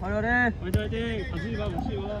화려해. 화이팅 화이팅. 가수지 마 묻지 마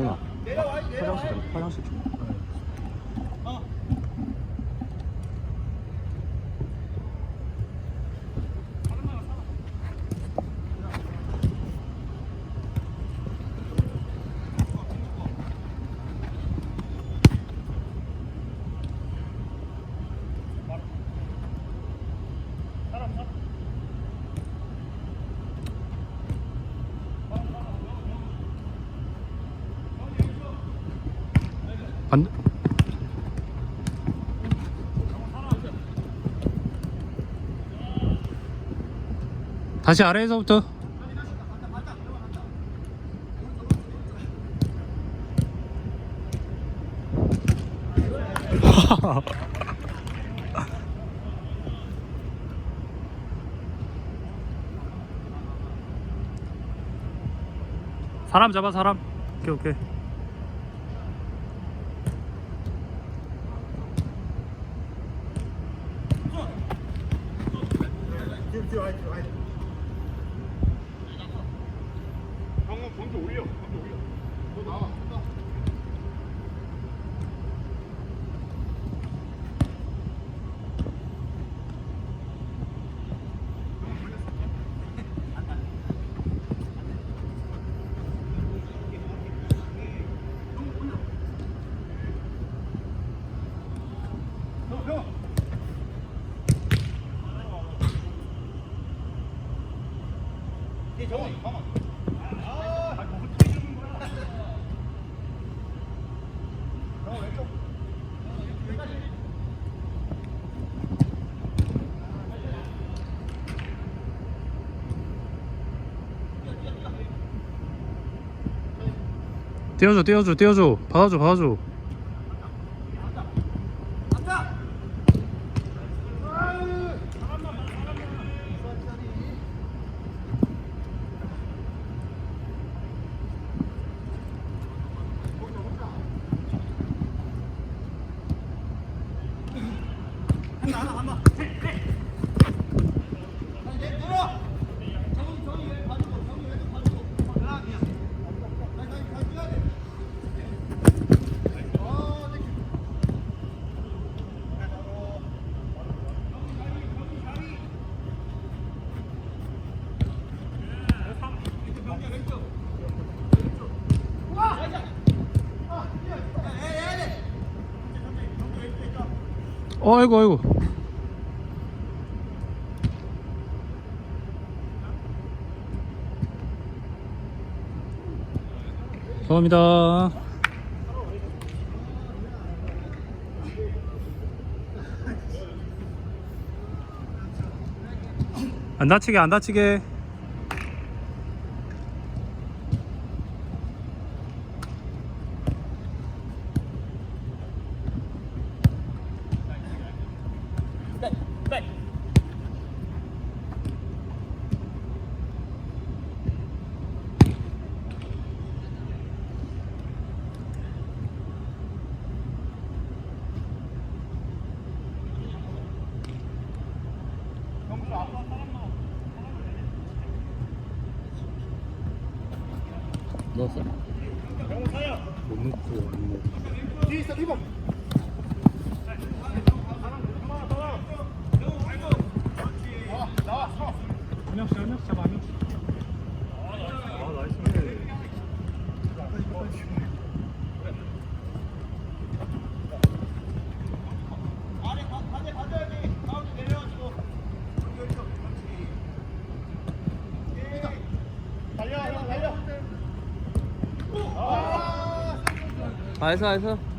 동훈아. 화장실 좀, 화장실 좀. 반 다시 아래에서부터. 사람 잡아 사람. 오케이 오케이 방금 방금 올려. 방금 올려. 너 나와 띄워줘 띄워줘 띄워줘. 받아줘 받아줘 아이고 아이고. 감사합니다. 안 다치게 안 다치게 먹었어? 못 먹고 안 먹어. 뒤에 있어, 리본. 아, 나와, 나와. 잡아, 한 명씩. 白色白色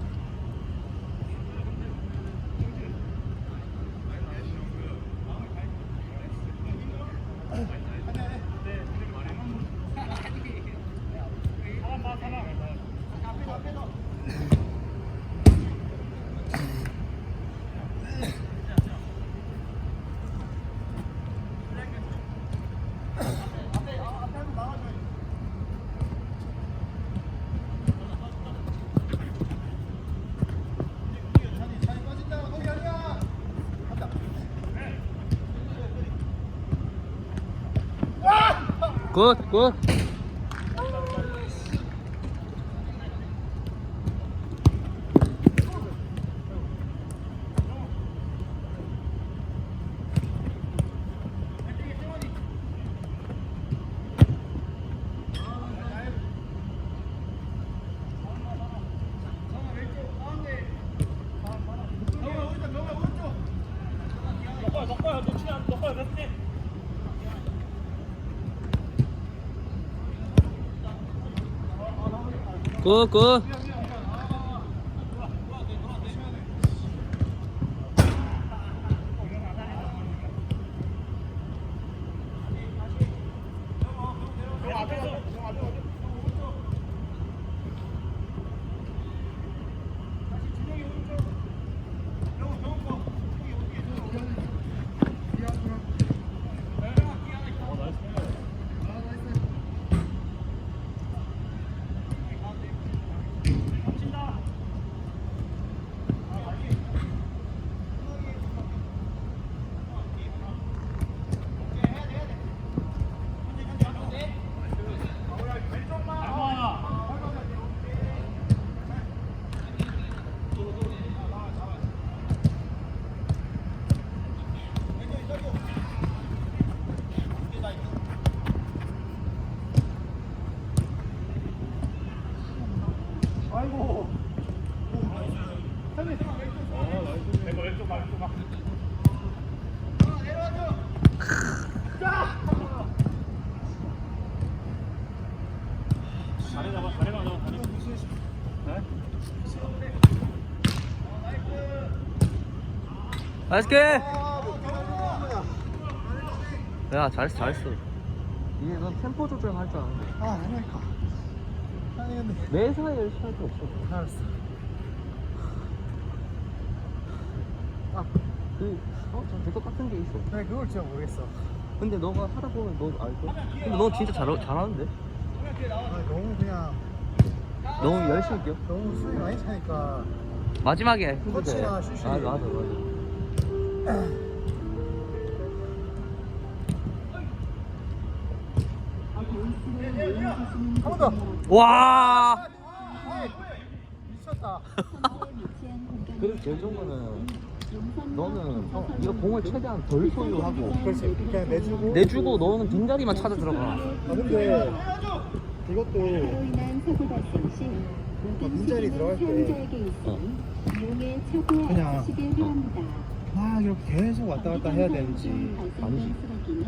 Kut, kut. 哥，哥。 잡아 자리 잡아 자리 네? 나이스 게! 야 잘했어 잘했어 이제 넌 템포 조절할 줄 아는데 아 아니까 매사에 열심히 할 필요 없어 알았어 그, 어, 될것 같은 게 있어 네 그걸 진짜 모르겠어 근데 너가 하다 보면 너 알걸? 근데 너 진짜 잘, 잘하는데? 아 너무 그냥 너무 열심히 뛰어 너무 수비 많이 차니까 마지막에 힘들대 터치나 슛이. 아 맞아 맞아 한 번 더! 와 미쳤다 좋은 거는 너는 어, 이거 공을 최대한 덜 소유하고 그렇지 그냥 내주고 내주고 너는 빈자리만 찾아 들어가 아 근데 이것도 모든 문자리 들어갈 때 어. 그냥. 막 이렇게 계속 왔다 갔다 해야 되는지 아니지.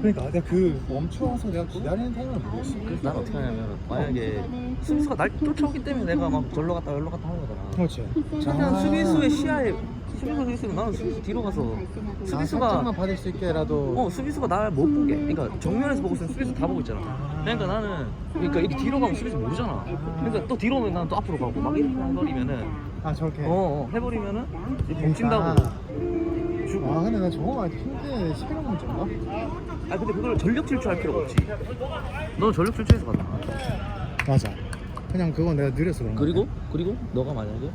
그러니까 내가 그 멈춰서 내가 기다리는 타임을 모르겠어. 그래서 난 어떻게 하냐면 만약에 수비수가 날 쫓아오기 때문에 내가 막 절로 갔다 절로 갔다 하는 거잖아. 그렇지. 최대한 아. 수비수의 시야에 수비수가 있으면 나는 수비수 뒤로 가서 아, 수비수가 살짝만 받을 수 있게라도. 어 수비수가 날 못 보게. 그러니까 정면에서 보고 있으면 수비수 다 보고 있잖아. 그러니까 나는 그러니까 이렇게 뒤로 가면 수비수 모르잖아. 그러니까 또 뒤로 오면 나는 또 앞으로 가고 막 이렇게 해버리면은 아 저렇게. 어, 어 해버리면은. 벙친다고 주고. 아 근데 나 저거 말 힘든 스피드 문제인가? 아 근데 그걸 전력 질주할 필요가 없지. 너는 전력 질주해서 가잖아. 맞아. 그냥 그건 내가 느려서 그런 거야 그리고? 그리고? 너가 만약에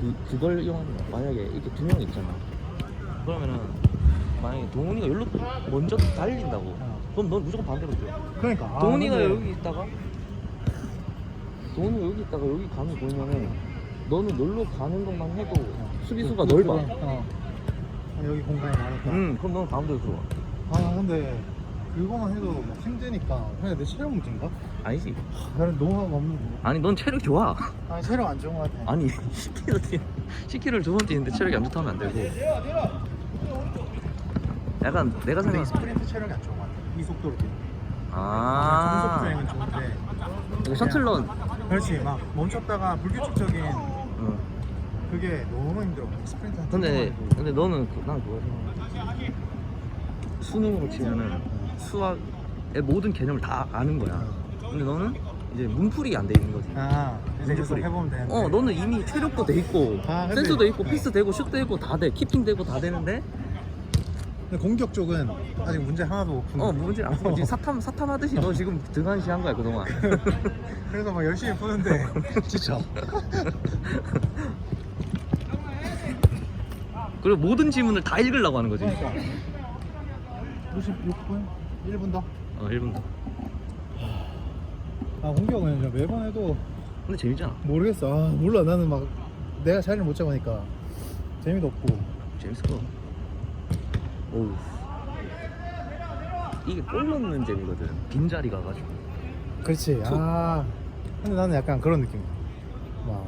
그 그걸 이용하는 거야. 만약에 이렇게 두 명 있잖아. 그러면은 만약에 동훈이가 여기로 먼저 달린다고. 어. 그럼 넌 무조건 반대로 뛰어 그러니까. 아, 동훈이가 근데- 여기 있다가 동훈이가 여기 있다가 여기 가는 거 보면은 너는 놀러 가는 것만 해도 수비수가 그- 넓어 그- 어. 아, 여기 공간이 많으니까 응 그럼 너는 가운데로 들어와. 아 근데 그거만 해도 막 힘드니까. 그냥 내 체력 문제인가? 아니지. 나는 노화가 없는 거 아니 넌 체력 좋아. 아니 체력 안 좋은 거 같아. 아니 10kg 뛰 10kg를 두 번 뛰는데 체력이 안 좋다면 안 되고. 약간 내가 근데 이 스프린트 체력이 안 좋은 거 같아. 이 속도로 뛰는 아. 정속 주행은 좋은데. 셔틀런. 그렇지. 막 멈췄다가 불규칙적인 응. 그게 너무 힘들어. 스프린트 한 근데. 근데 너는 그- 난 그거 생각해. 수능으로 치면은 수학의 모든 개념을 다 아는 거야. 근데 너는 이제 문풀이 안 돼 있는 거지. 아 이제 계속 문풀이. 해보면 되는데. 어 너는 이미 체력도 돼 있고 아, 근데- 센스도 있고 패스 되고 슛 되고 다 돼. 키핑 되고 다 되는데. 근데 공격 쪽은 아직 문제 하나도 못푼어 거야. 문제 안 풀지. 사탐 사탐 하듯이 너 지금 등한시 한 거야 그동안. 그래서 막 열심히 푸는데. 진짜 그리고 모든 지문을 다 읽으려고 하는 거지. 그러니까. 56분? 1분 더? 어 1분 더. 아 공격은 그냥 매번 해도 근데 재밌잖아. 모르겠어. 아 몰라. 나는 막 내가 자리를 못 잡으니까 재미도 없고. 재밌을 거 오우. 이게 골 넣는 재미거든. 빈자리 가가지고. 그렇지. 툭. 아. 근데 나는 약간 그런 느낌이야. 막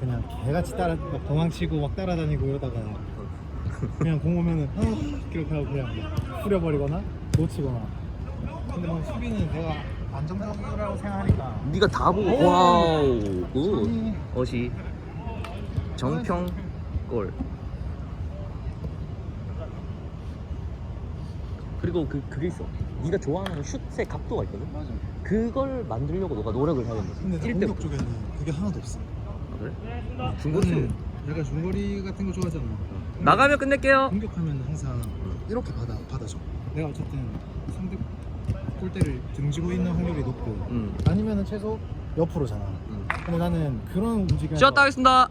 그냥 개같이 따라 막 도망치고 막 따라다니고 이러다가 그냥 공 오면은 아 이렇게 하고 그냥 막 뿌려버리거나 놓치거나. 근데 뭐 수비는 내가 안정적이라고 생각하니까. 네가 다 보고 오. 와우 굿. 아니. 어시. 정평 골. 그리고 그 그게 있어. 네가 좋아하는 슛의 각도가 있거든? 맞아. 그걸 만들려고 너가 노력을 해야 거지. 근데 나뛸 공격 때부터. 쪽에는 그게 하나도 없어. 아, 그래? 중고수 나는 약간 중거리 같은 거 좋아하잖아 나가면 끝낼게요 공격하면 항상 이렇게 받아 받아줘. 내가 어쨌든 상대 골대를 등지고 있는 확률이 높고 음. 아니면은 최소 옆으로잖아. 음. 근데 나는 그런 움직임 쉬었다 하겠습니다